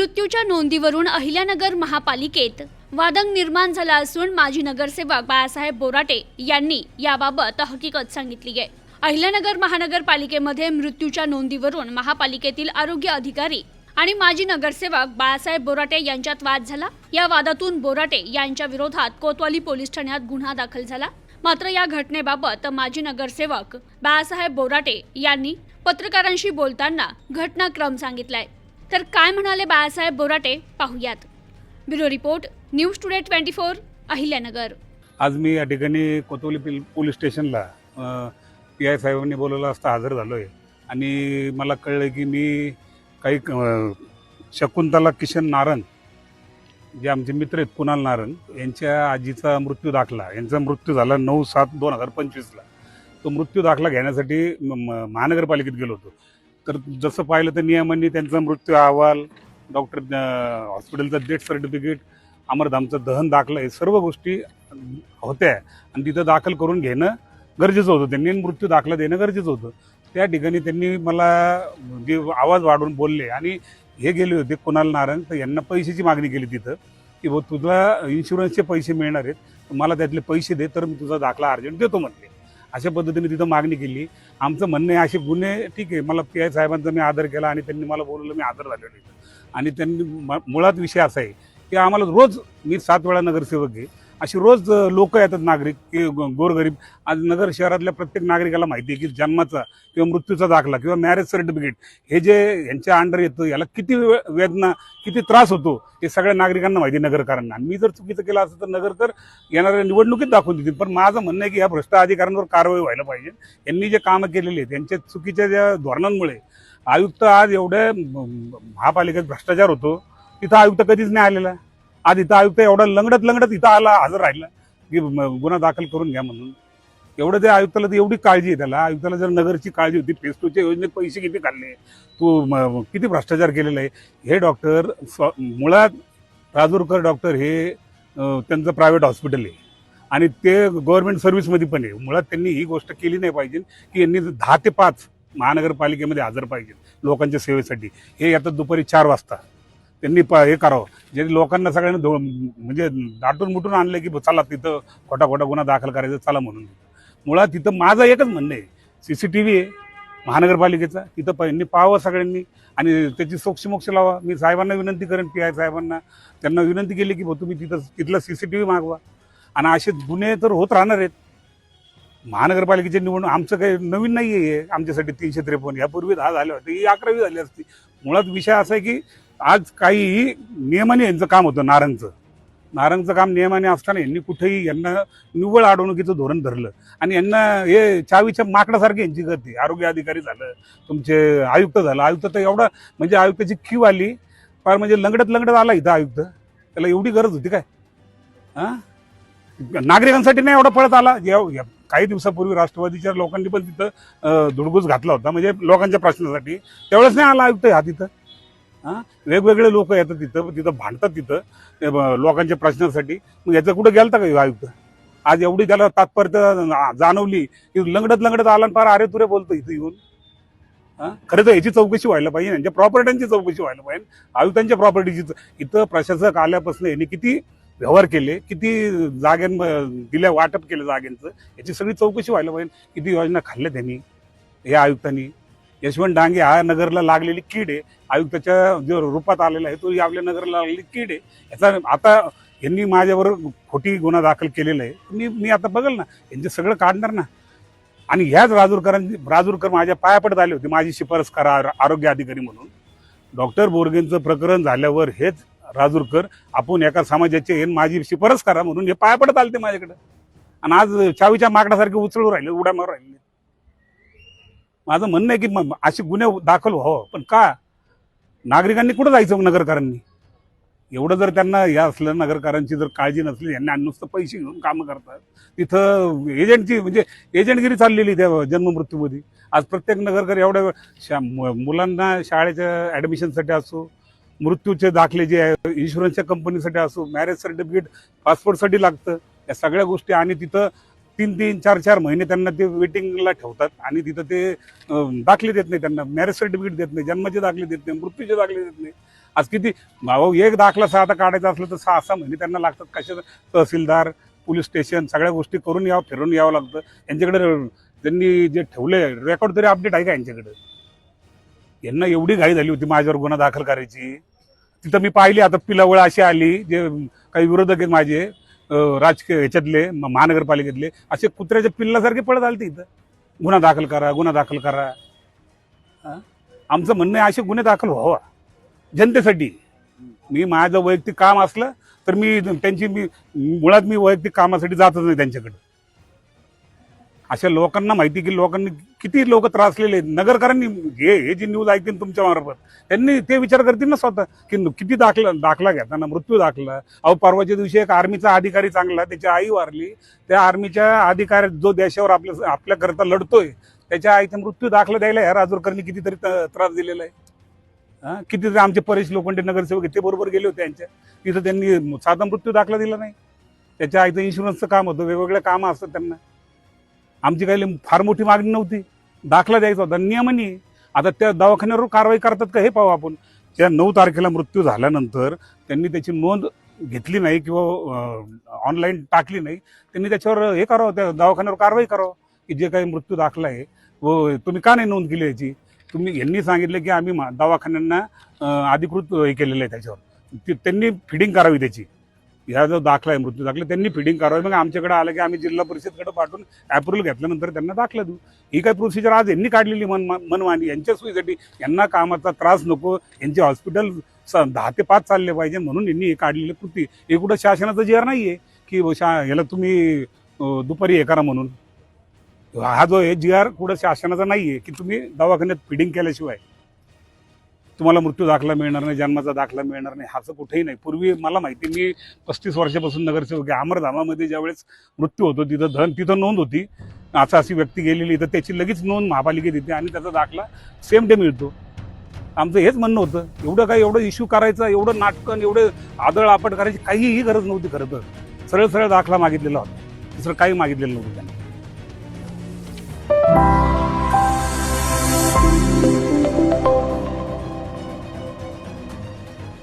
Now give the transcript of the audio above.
मृत्यूच्या नोंदीवरून अहिल्यानगर महापालिकेत वादंग निर्माण झाला असून माजी नगरसेवक बाळासाहेब बोराटे यांनी याबाबत हकीकत सांगितली आहे. अहिल्यानगर महानगरपालिकेमध्ये मृत्यूच्या नोंदीवरून महापालिकेतील आरोग्य अधिकारी आणि माजी नगरसेवक बाळासाहेब बोराटे यांच्यात वाद झाला. या वादातून बोराटे यांच्या विरोधात कोतवाली पोलीस ठाण्यात गुन्हा दाखल झाला. मात्र या घटनेबाबत माजी नगरसेवक बाळासाहेब बोराटे यांनी पत्रकारांशी बोलताना घटनाक्रम सांगितलाय. तर काय म्हणाले बाळासाहेब बोराटे? पाहूयात. Bureau report news today twenty four Ahilyanagar. आज मी या ठिकाणी कोतवली पिल- पोलीस स्टेशनला पी आय साहेबांनी बोलवलं असता हजर झालो आहे आणि मला कळलं की मी काही शकुंतला किशन नारंग जे आमचे मित्र आहेत कुणाल नारंग यांच्या आजीचा मृत्यू दाखला. यांचा मृत्यू झाला नऊ सात दोन हजार पंचवीसला. तो मृत्यू दाखला घेण्यासाठी म- महानगरपालिकेत गेलो होतो. तर जसं पाहिलं तर नियमांनी त्यांचा मृत्यू अहवाल डॉक्टर हॉस्पिटलचं डेथ सर्टिफिकेट अमरधामचं दहन दाखलं हे सर्व गोष्टी होत्या. आणि तिथं दाखल करून घेणं गरजेचं होतं. त्यांनी आणि मृत्यू दाखला देणं गरजेचं होतं. त्या ठिकाणी त्यांनी मला जे आवाज वाढवून बोलले आणि हे गेले होते कुणाल नारायण तर यांना पैशाची मागणी केली तिथं की भाऊ तुझा इन्शुरन्सचे पैसे मिळणार आहेत मला त्यातले पैसे दे तर मी तुझा दाखला अर्जंट देतो म्हणले अशा पद्धतीने तिथं मागणी केली. आमचं म्हणणं आहे असे गुन्हे ठीक आहे मला पी आय साहेबांचा मी आदर केला आणि त्यांनी मला बोलवलं मी आदर झालेलो इथं आणि त्यांनी म- मुळात विषय असा आहे की आम्हाला रोज मी सात वेळा नगरसेवक आहे. अशी रोज लोक येतात नागरिक गोरगरीब. आज नगर शहरातल्या प्रत्येक नागरिकाला माहिती आहे की जन्माचा किंवा मृत्यूचा दाखला किंवा मॅरेज सर्टिफिकेट हे जे यांच्या अंडर येतं याला किती वे- वेदना किती त्रास होतो हे सगळ्या नागरिकांना माहिती आहे नगरकरांना. मी जर चुकीचं केलं असतं तर नगरकर येणाऱ्या निवडणुकीत दाखवून देतील. पण माझं म्हणणं आहे की या भ्रष्ट अधिकाऱ्यांवर कारवाई व्हायला पाहिजे. यांनी जे कामं केलेली आहेत त्यांच्या चुकीच्या ज्या धोरणांमुळे आयुक्त आज एवढ्या महापालिकेत भ्रष्टाचार होतो तिथं आयुक्त कधीच नाही आलेला. आज इथं आयुक्त एवढा लंगडत लंगडत इथं आला हजर राहिला. की गुन्हा दाखल करून घ्या म्हणून. एवढं त्या आयुक्ताला तर एवढी काळजी आहे त्याला. आयुक्ताला जर नगरची काळजी होती फेस टूच्या योजनेत पैसे किती काढले तू किती भ्रष्टाचार केलेला आहे? हे डॉक्टर मुळात राजूरकर डॉक्टर हे त्यांचं प्रायव्हेट हॉस्पिटल आहे. आणि ते गव्हर्नमेंट सर्व्हिसमध्ये पण आहे. मुळात त्यांनी ही गोष्ट केली नाही पाहिजे. की यांनी दहा ते पाच महानगरपालिकेमध्ये हजर पाहिजे लोकांच्या सेवेसाठी. हे येतात दुपारी चार वाजता. त्यांनी प हे करावं. जे लोकांना सगळ्यांना दो म्हणजे दाटून मुटून आणलं की चला तिथं खोटा खोटा गुन्हा दाखल करायचा चला म्हणून. मुळात तिथं माझं एकच म्हणणं आहे. सी सी टी व्ही आहे महानगरपालिकेचा. तिथं पहिनी पाहावं सगळ्यांनी आणि त्याची सोक्षमोक्ष लावा. मी साहेबांना विनंती करेन पी आय साहेबांना. त्यांना विनंती केली की भाऊ तुम्ही तिथं तिथला सी सी टी व्ही मागवा. आणि असे गुन्हे तर होत राहणार आहेत. महानगरपालिकेची निवडणूक आमचं काही नवीन नाही आहे आमच्यासाठी तीनशे त्रेपन्न. यापूर्वी दहा झाले होते ही अकरावी झाली असती. मुळात विषय असा आहे की आज काही नियमाने यांचं काम होतं नारंगचं. नारंगचं काम नियमाने असताना यांनी कुठेही यांना निव्वळ अडवणुकीचं धोरण धरलं. आणि यांना हे चावीच्या माकडासारखी यांची गती आरोग्य अधिकारी झालं तुमचे आयुक्त झालं. आयुक्त तर एवढा म्हणजे आयुक्ताची क्यू आली. फार म्हणजे लंगडत लंगडत आला इथं आयुक्त. त्याला एवढी गरज होती काय? हां? नागरिकांसाठी नाही एवढा पळत आला. या- काही दिवसापूर्वी राष्ट्रवादीच्या लोकांनी पण तिथं धुडगूस घातला होता. म्हणजे लोकांच्या प्रश्नासाठी. त्यावेळेस नाही आला आयुक्त हा तिथं. हां? वेगवेगळे लोक येतात तिथं तिथं भांडतात तिथं लोकांच्या प्रश्नासाठी. मग याचं कुठं गेलता का आयुक्त? आज एवढी त्याला तात्पर्य जाणवली की लंगडत लंगडत आला आणि फार अरे तुरे बोलतो इथं येऊन. हां? खरं तर याची चौकशी व्हायला पाहिजे यांच्या प्रॉपर्ट्यांची चौकशी व्हायला पाहिजे आयुक्तांच्या प्रॉपर्टीची इथं प्रशासक आल्यापासून यांनी किती व्यवहार केले किती जागें दिल्या वाटप केलं जागेंचं याची सगळी चौकशी व्हायला पाहिजे किती योजना खाल्ल्या त्यांनी या आयुक्तांनी. यशवंत डांगे हा नगरला लागलेली कीड आहे. आयुक्ताच्या जो रूपात आलेला आहे तो आपल्या नगरला लागलेली कीड आहे. याचा आता यांनी माझ्यावर खोटी गुन्हा दाखल केलेला आहे. मी मी आता बघल ना यांचे सगळं काढणार ना. आणि ह्याच राजूरकरांची राजूरकर माझ्या पाया पडत आले होते. माझी शिफारस करा आर- आरोग्य अधिकारी म्हणून. डॉक्टर बोरगेंचं प्रकरण झाल्यावर हेच राजूरकर आपण एका समाजाचे हे माझी शिफारस करा म्हणून हे पाया पडत आले ते माझ्याकडे. आणि आज चावीच्या माकडासारखे उचलू राहिले उड्या मारू राहिले. माझं म्हणणं आहे की असे गुन्हे दाखल व्हावं. पण का? नागरिकांनी कुठं जायचं नगरकारांनी नगरकरांनी? एवढं जर त्यांना या असलं नगरकरांची जर काळजी नसली यांनी आणि नुसतं पैसे घेऊन कामं करतात. तिथं एजंटची म्हणजे एजंटगिरी चाललेली त्या जन्ममृत्यूमध्ये आज प्रत्येक नगरकर एवढ्या शा मुलांना शाळेच्या ॲडमिशनसाठी असो मृत्यूचे दाखले जे आहे इन्शुरन्सच्या कंपनीसाठी असो मॅरेज सर्टिफिकेट पासपोर्टसाठी लागतं. या सगळ्या गोष्टी आणि तिथं तीन तीन चार चार महिने त्यांना ते वेटिंगला ठेवतात आणि तिथं ते दाखले देत नाही त्यांना मॅरेज सर्टिफिकेट देत नाही जन्माचे दाखले देत नाही मृत्यूचे दाखले देत नाही. आज किती भाऊ एक दाखला सहा आता काढायचा असलं तर सहा सहा महिने त्यांना लागतात. कशा तहसीलदार पोलीस स्टेशन सगळ्या गोष्टी करून यावं फिरून यावं लागतं. यांच्याकडे त्यांनी जे ठेवले रेकॉर्ड तरी अपडेट आहे का यांच्याकडे? यांना एवढी घाई झाली होती माझ्यावर गुन्हा दाखल करायची. तिथं मी पाहिली आता पिलावळ अशी आली जे काही विरोधक आहेत माझे राजकीय ह्याच्यातले म- महानगरपालिकेतले असे कुत्र्याच्या पिल्लासारखे पळत आले इथं. गुन्हा दाखल करा गुन्हा दाखल करा. आमचं म्हणणं आहे असे गुन्हे दाखल व्हावा. जनतेसाठी. मी माझं वैयक्तिक काम असलं तर मी त्यांची मी मुळात मी वैयक्तिक कामासाठी जातच नाही त्यांच्याकडे. अशा लोकांना माहिती की लोकांनी किती लोक त्रासलेले नगरकरांनी हे हे जी न्यूज ऐकतील तुमच्या मार्फत त्यांनी ते विचार करतील ना स्वतः की किती दाखला दाखला घेताना मृत्यू दाखला. अहो परवाच्या दिवशी एक आर्मीचा अधिकारी चांगला त्याची आई वारली. त्या आर्मीच्या अधिकारी जो देशावर आपल्या आपल्याकरता लढतोय त्याच्या आईचा मृत्यू दाखला द्यायला ह्या राजूरकरांनी कितीतरी त- त्रास दिलेला आहे. हां? कितीतरी आमचे परेश लोखंडे नगरसेवक ते बरोबर गेले होते त्यांच्या तिथं त्यांनी साधा मृत्यू दाखला दिला नाही. त्याच्या आईचं इन्शुरन्सचं काम होतं वेगवेगळे कामं असतात त्यांना. आमची काही फार मोठी मागणी नव्हती. दाखला द्यायचा होता. नियमनी आता त्या दवाखान्यावर कारवाई करतात का हे पाहू आपण. त्या नऊ तारखेला मृत्यू झाल्यानंतर त्यांनी त्याची नोंद घेतली नाही किंवा ऑनलाईन टाकली नाही. त्यांनी त्याच्यावर हे करावं त्या दवाखान्यावर कारवाई करावं की जे काही मृत्यू दाखला आहे. व तुम्ही का नाही नोंद केली याची? तुम्ही यांनी सांगितलं की आम्ही मा- दवाखान्यांना अधिकृत हे केलेलं आहे त्याच्यावर. ती- त्यांनी फिडिंग करावी त्याची. ह्या जो दाखला आहे मृत्यू दाखला त्यांनी फिडिंग करावी. मग आमच्याकडे आलं की आम्ही जिल्हा परिषदकडे पाठवून अप्रुव्हल घेतल्यानंतर त्यांना दाखला देऊ. ही काय प्रोसिजर आज यांनी काढलेली मन मनमानी यांच्या सोयीसाठी यांना कामाचा त्रास नको यांचे हॉस्पिटल स- दहा ते पाच चालले पाहिजे म्हणून यांनी हे काढलेली कृती. हे कुठं शासनाचं जेर नाही आहे की शा याला तुम्ही दुपारी हे करा म्हणून. हा जो हे जी आर कुठं शासनाचा नाही आहे की तुम्ही दवाखान्यात फिडिंग केल्याशिवाय. तुम्हाला मृत्यू दाखला मिळणार नाही जन्माचा दाखला मिळणार नाही हाचं कुठेही नाही. पूर्वी मला माहिती मी पस्तीस वर्षापासून नगरसेवक आहे. अमरधामामध्ये ज्यावेळेस मृत्यू होतो तिथं धन तिथं नोंद होती. असं अशी व्यक्ती गेलेली तर त्याची लगेच नोंद महापालिकेत येते आणि त्याचा दाखला सेम डे मिळतो. आमचं हेच म्हणणं होतं एवढं काय एवढं इश्यू करायचं एवढं नाटकन एवढं आदळ आपट करायची काहीही गरज नव्हती खरं तर. सरळ सरळ दाखला मागितलेला होता. दुसरं काही मागितलेलं नव्हतं त्यांनी.